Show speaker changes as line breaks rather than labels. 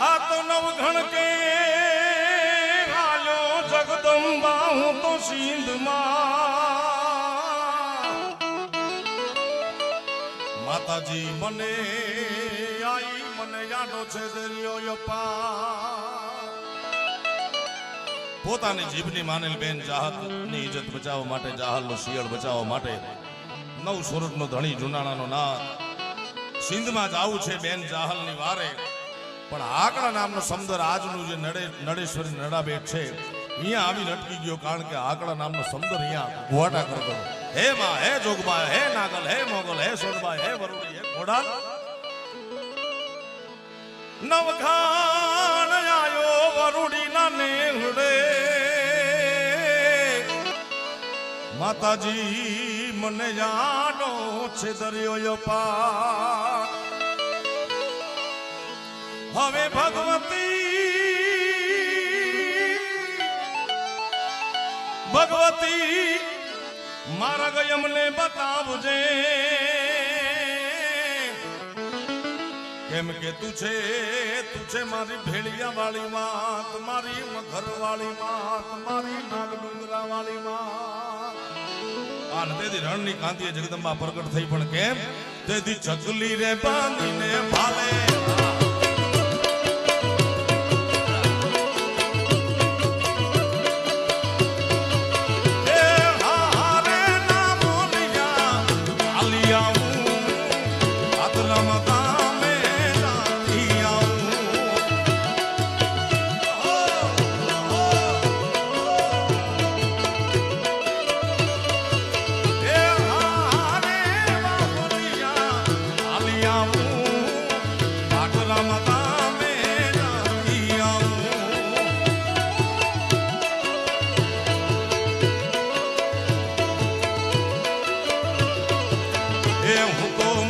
વઘણ કે હાલો જગદંબા, હું તો સિંધમાં માતાજી, મને આઈ, મને યાદો છે દરિયો પોતાની જીભની માનેલ બેન જાહતની ઇજ્જત બચાવવા માટે, જાહલનો શિયળ બચાવવા માટે નવ સુરતનો ધણી જુનાણાનો નાથ સિંધમાં જાવું છે બેન જાહલની વારે. પણ આકડા નામનો સમદર આજનું જે નડે નડેશ્વરી નડાબેટ છે, અહીંયા આવી અટકી ગયો કારણ કે આકડા નામનો સમદર અહીંયા ગુવાટા કરતો. હે માં, હે જોગબા હે નાગલ, હે મોગલ, હે સોનબાઈ, હે વરુડી, હે ઘોડાલ. નવખાન આયો વરુડી ના નેહડે. માતાજી, મને જાણો છે દરિયો પા હવે ભગવતી ભગવતી મારા ગયમને બતાવજે. કેમ કે તું છે તું છે મારી ભેળિયા વાળી વાત, મારી મઘર વાળી વાત, મારી નાગ ડુંગરા વાળી વાત અને તેથી રણની કાંતિએ જગદંબા પ્રગટ થઈ પણ કેમ? તેથી ચકલી રે બાંધીને ભાલે. આલિયા હુકુમ